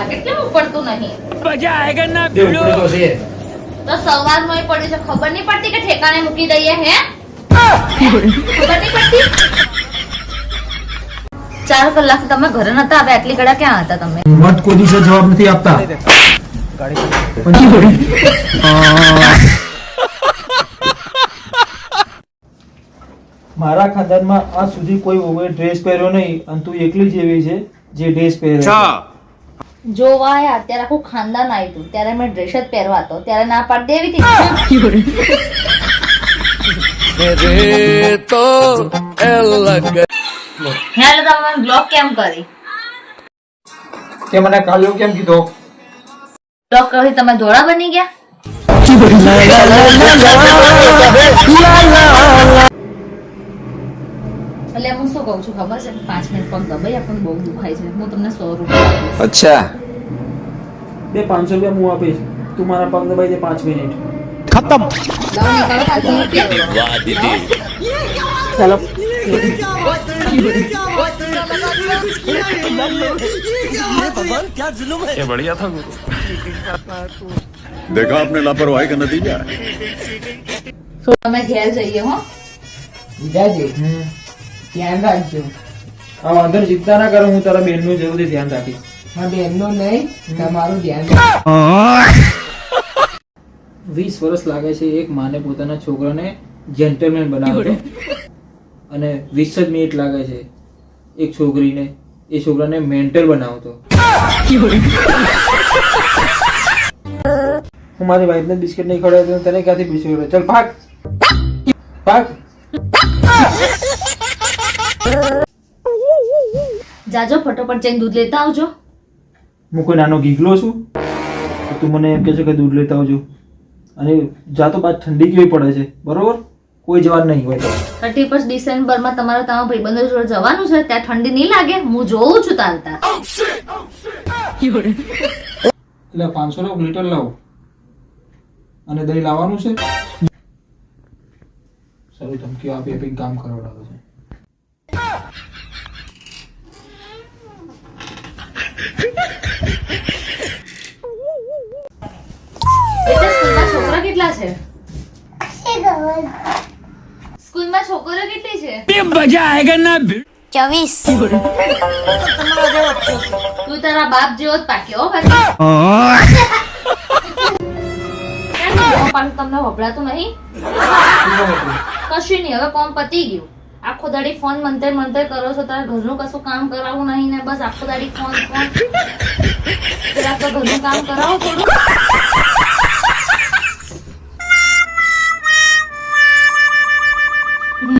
Jacket કેમ ઉપડતું નહીં? તે ઉપડે તો છે? તો સવારમાં પડ્યું છે. ખબર નહીં પડતી કે ઠેકાણે મૂકી દઈએ હે? ખબર નહીં પડતી? ચાર કલાક તમે ઘરે નતા આવ્યા એટલી કડા ક્યાં હતા તમે? મત કોઈ દિવસે જવાબ નથી આપતા. મારા ખાનદાનમાં આજ સુધી કોઈ વહુએ ડ્રેસ પહેર્યો નહીં અને તું એકલી જ એવી છે જે ડ્રેસ પહેરે છે. જોવા આયા ત્યારે આખું ખાનદાન આવ્યું હતું ત્યારે મેં ડ્રેસ જ પહેરવા હતો ત્યારે ના પાડી દેવી હતી હેલો તમે બ્લોક કેમ કરી તે મને કાલે કેમ કીધો બ્લોક કરી તમે ધોળા બની ગયા શું કહું છું ખબર છે પાંચ મિનિટ પગ દબાઈ આપણને બહુ દુખાય છે હું તમને સો રૂપિયા આપીશ अच्छा બે પાંચસો રૂપિયા હું આપીશ તું મારા પગ દબાઈ દે પાંચ મિનિટ લાવો નીકાળો પાંચસો રૂપિયા ચાલો ये बढ़िया था गुरु देखा आपने लापरवाही का नतीजा તો તમે ઘેર જઈએ હો વિજાજી હમ. ધ્યાન રાખજો. આ વાંધો ચિંતા ના કરો હું તારા બેનનું જરૂરથી ધ્યાન રાખીશ. હા બેનનું નહીં તમારું ધ્યાન વીસ વર્ષ લાગે છે એક માને પોતાના છોકરાને જેન્ટલમેન બનાવ્યો અને વીસ જ મિનિટ લાગે છે એક છોકરીને એ છોકરાને મેન્ટલ બનાવતો હું મારી વાઈફને બિસ્કિટ નહીં ખવડાવતો તને ક્યાંથી બિસ્કિટ ચલ ચાલ ભાગ. ભાગ. જાજો ફટોફટ જઈને દૂધ લેતા આવજો. હું કોઈ નાનો ગીગલો છું તો મને એમ કહે છે કે દૂધ લેતા આવજો. અને જાતો બાદ ઠંડી કેવી પડે છે બરોબર? કોઈ જવાન નહીં હોય થર્ટી ફર્સ્ટ ડિસેમ્બરમાં તમારે તમારા ભાઈબંધો જોડે જવાનું છે ત્યાં ઠંડી નહીં લાગે હું જોઉં છું તારતા એટલે પાંચસો નો લીટર લાવો. અને દહીં લાવવાનું છે. સારું ધમકીઓ આપી આપી કામ કરાવડાવે છે. કેટલા છે? સ્કૂલમાં છોકરીઓ કેટલી છે? ચોવીસ. તું તારા બાપ જેવો જ પાક્યો હો બાકી કેમ નહીં? પાછું તમને વપરાતું નહીં? કશું નહીં હવે કોમ પતી ગયું. આખો દાડી ફોન મંતર મંતર કરો છો તારા ઘરનું કશું કામ કરાવવું નહીં ને બસ આખો દાડી ફોન ફોન. જરાક તો ઘરનું કામ કરાવો થોડું.